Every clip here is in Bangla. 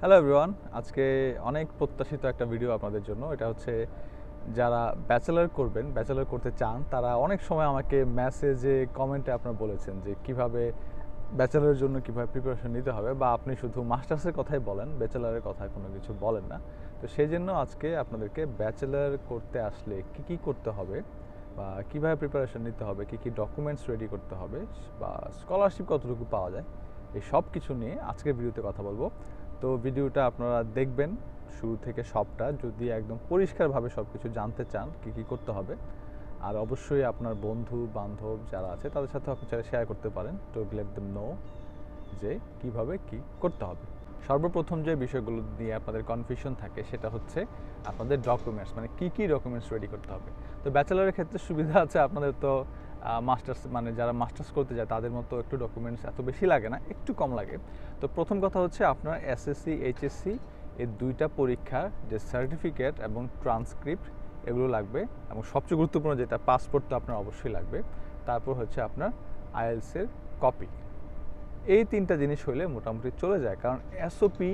হ্যালো এভরিওয়ান আজকে অনেক প্রত্যাশিত একটা ভিডিও আপনাদের জন্য। এটা হচ্ছে যারা ব্যাচেলার করবেন ব্যাচেলার করতে চান, তারা অনেক সময় আমাকে মেসেজে কমেন্টে আপনারা বলেছেন যে কীভাবে ব্যাচেলারের জন্য কীভাবে প্রিপারেশন নিতে হবে বা আপনি শুধু মাস্টার্সের কথাই বলেন ব্যাচেলারের কথায় কোনো কিছু বলেন না। তো সেই জন্য আজকে আপনাদেরকে ব্যাচেলার করতে আসলে কি কি করতে হবে বা কীভাবে প্রিপারেশন নিতে হবে, কী কী ডকুমেন্টস রেডি করতে হবে বা স্কলারশিপ কতটুকু পাওয়া যায়, এই সব কিছু নিয়ে আজকের ভিডিওতে কথা বলব। তো ভিডিওটা আপনারা দেখবেন শুরু থেকে সবটা, যদি একদম পরিষ্কারভাবে সব কিছু জানতে চান কী কী করতে হবে। আর অবশ্যই আপনার বন্ধু, বান্ধব যারা আছে, তাদের সাথে আপনি চাইলে শেয়ার করতে পারেন টু লেট দেম নো যে কীভাবে কি করতে হবে। সর্বপ্রথম যে বিষয়গুলো নিয়ে আপনাদের কনফিউশন থাকে, সেটা হচ্ছে আপনাদের ডকুমেন্টস মানে কি কি ডকুমেন্টস রেডি করতে হবে। তো ব্যাচেলারের ক্ষেত্রে সুবিধা আছে, আপনাদের তো মাস্টার্স মানে যারা মাস্টার্স করতে যায়, তাদের মতো একটু ডকুমেন্টস এত বেশি লাগে না, একটু কম লাগে। তো প্রথম কথা হচ্ছে আপনার এসএসসি এইচএসসি এই দুইটা পরীক্ষার যে সার্টিফিকেট এবং ট্রান্সক্রিপ্ট এগুলো লাগবে এবং সবচেয়ে গুরুত্বপূর্ণ যেটা পাসপোর্ট তো আপনার অবশ্যই লাগবে, তারপর হচ্ছে আপনার আইএলসের কপি এই তিনটা জিনিস হলে মোটামুটি চলে যায়, কারণ এসওপি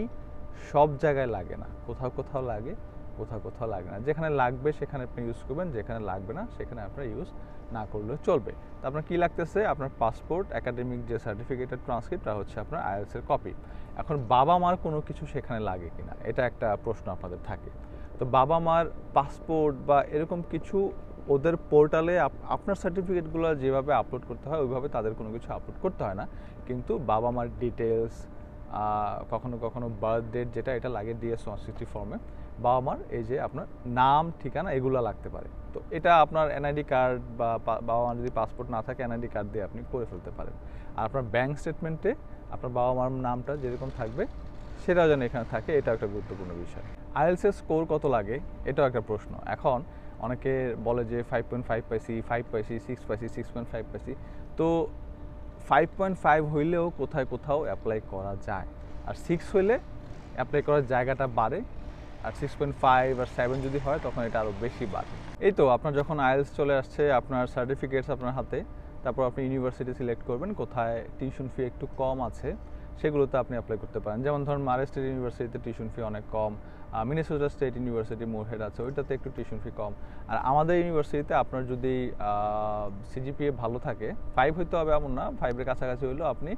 সব জায়গায় লাগে না, কোথাও কোথাও লাগে। কোথাও কোথাও লাগে না। যেখানে লাগবে সেখানে আপনি ইউজ করবেন, যেখানে লাগবে না সেখানে আপনার ইউজ না করলেও চলবে। তো আপনার কী লাগতেছে? আপনার পাসপোর্ট একাডেমিক যে সার্টিফিকেটের ট্রান্সক্রিপ্ট হচ্ছে আপনার আইএলসের কপি এখন বাবা মার কোনো কিছু সেখানে লাগে কিনা? এটা একটা প্রশ্ন আপনাদের থাকে। তো বাবা মার পাসপোর্ট বা এরকম কিছু ওদের পোর্টালে আপনার সার্টিফিকেটগুলো যেভাবে আপলোড করতে হয়, ওইভাবে তাদের কোনো কিছু আপলোড করতে হয় না। কিন্তু বাবা মার ডিটেলস কখনো কখনো বার্থ ডেট যেটা, এটা লাগে ডিএস ওয়ান সিক্সটি ফর্মে বাবা মার, এই যে আপনার নাম, ঠিকানা, এগুলো লাগতে পারে। তো এটা আপনার এনআইডি কার্ড বা বাবা মার যদি পাসপোর্ট না থাকে এনআইডি কার্ড দিয়ে আপনি করে ফেলতে পারেন। আর আপনার ব্যাংক স্টেটমেন্টে আপনার বাবা মার নামটা যেরকম থাকবে, সেটাও যেন এখানে থাকে এটা একটা গুরুত্বপূর্ণ বিষয়। আইএলসের স্কোর কত লাগে? এটাও একটা প্রশ্ন। এখন অনেকে বলে যে ফাইভ পয়েন্ট ফাইভ পাইছি ফাইভ পাইছি সিক্স পাইছি সিক্স পয়েন্ট ফাইভ পাইছি তো ফাইভ পয়েন্ট ফাইভ হইলেও কোথায় কোথাও অ্যাপ্লাই করা যায়। আর সিক্স হইলে অ্যাপ্লাই করার জায়গাটা বাড়ে আর সিক্স পয়েন্ট ফাইভ আর সেভেন যদি হয়, তখন এটা আরও বেশি বাড়ে। এই তো, আপনার যখন আইএলস চলে আসছে, আপনার সার্টিফিকেটস আপনার হাতে, তারপর আপনি ইউনিভার্সিটি সিলেক্ট করবেন, কোথায় টিউশন ফি একটু কম আছে, সেগুলোতে আপনি অ্যাপ্লাই করতে পারেন। যেমন ধরুন মারে স্টেট ইউনিভার্সিটিতে টিউশন ফি অনেক কম মিনেসোটা স্টেট ইউনিভার্সিটি মোরহেড আছে, ওইটাতে একটু টিউশন ফি কম। আর আমাদের ইউনিভার্সিটিতে আপনার যদি সিজিপিএ ভালো থাকে ফাইভ হইতে হবে এমন না ফাইভের কাছাকাছি হইলেও আপনি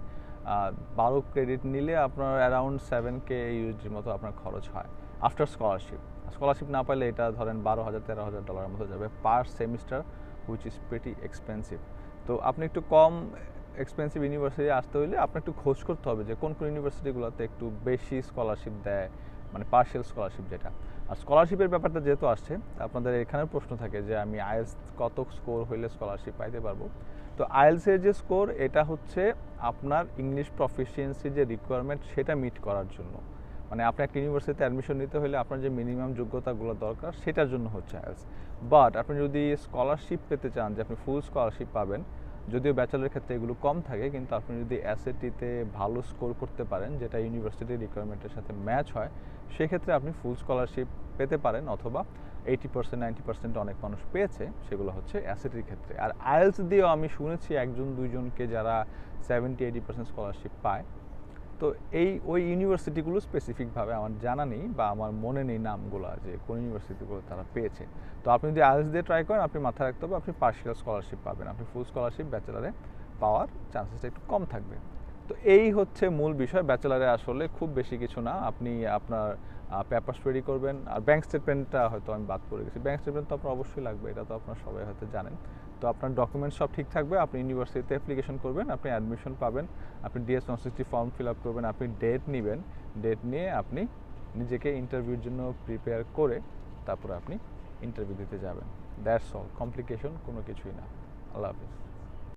বারো ক্রেডিট নিলে আপনার অ্যারাউন্ড সেভেন কে ইউজির মতো আপনার খরচ হয়। আফটার স্কলারশিপ স্কলারশিপ না পাইলে এটা ধরেন বারো হাজার তেরো হাজার ডলারের মতো যাবে per semester which is pretty expensive তো আপনি একটু কম এক্সপেন্সিভ ইউনিভার্সিটি আসতে হলে আপনার একটু খোঁজ করতে হবে যে কোন কোন ইউনিভার্সিটিগুলোতে একটু বেশি স্কলারশিপ দেয় মানে পার্শিয়াল স্কলারশিপ যেটা। আর স্কলারশিপের ব্যাপারটা যেহেতু আসছে আপনাদের এখানেও প্রশ্ন থাকে যে আমি আইএলস কত স্কোর হইলে স্কলারশিপ পাইতে পারব? তো আইএলসের যে স্কোর এটা হচ্ছে আপনার ইংলিশ প্রফিসিয়েন্সি যে রিকোয়ারমেন্ট সেটা মিট করার জন্য। মানে আপনি একটা ইউনিভার্সিটিতে অ্যাডমিশন নিতে হলে আপনার যে মিনিমাম যোগ্যতাগুলো দরকার, সেটার জন্য হচ্ছে আইএলস বাট আপনি যদি স্কলারশিপ পেতে চান, যে আপনি ফুল স্কলারশিপ পাবেন, যদিও ব্যাচেলারের ক্ষেত্রে এগুলো কম থাকে, কিন্তু আপনি যদি অ্যাসেটিতে ভালো স্কোর করতে পারেন, যেটা ইউনিভার্সিটির রিকোয়ারমেন্টের সাথে ম্যাচ হয়, সেক্ষেত্রে আপনি ফুল স্কলারশিপ পেতে পারেন, অথবা এইটি পার্সেন্ট নাইনটি পার্সেন্ট অনেক মানুষ পেয়েছে, সেগুলো হচ্ছে অ্যাসেটির ক্ষেত্রে। আর আইএলস দিয়েও আমি শুনেছি একজন, দুইজনকে যারা সেভেন্টি এইটি পার্সেন্ট স্কলারশিপ পায় তো এই ওই ইউনিভার্সিটিগুলো স্পেসিফিকভাবে আমার জানা নেই বা আমার মনে নেই নামগুলো যে কোন ইউনিভার্সিটিগুলো তারা পেয়েছে। তো আপনি যদি আইএলস দিয়ে ট্রাই করেন, আপনি মাথায় রাখতে হবে আপনি পার্শিয়াল স্কলারশিপ পাবেন। আপনি ফুল স্কলারশিপ ব্যাচেলারে পাওয়ার চান্সেসটা একটু কম থাকবে। তো এই হচ্ছে মূল বিষয়। ব্যাচেলারে আসলে খুব বেশি কিছু না। আপনি আপনার পেপার রেডি করবেন। আর ব্যাংক স্টেটমেন্টটা হয়তো আমি বাদ করে গেছি। ব্যাংক স্টেটমেন্ট তো আপনার অবশ্যই লাগবে। এটা তো আপনার সবাই হয়তো জানেন। তো আপনার ডকুমেন্টস সব ঠিক থাকবে, আপনি ইউনিভার্সিটিতে অ্যাপ্লিকেশন করবেন, আপনি অ্যাডমিশন পাবেন, আপনি DS one sixty form fill up করবেন, আপনি ডেট নেবেন ডেট নিয়ে আপনি নিজেকে ইন্টারভিউর জন্য প্রিপেয়ার করে তারপরে আপনি ইন্টারভিউ দিতে যাবেন। দ্যাটস অল কমপ্লিকেশন কোনো কিছুই না। আল্লাহ হাফিজ।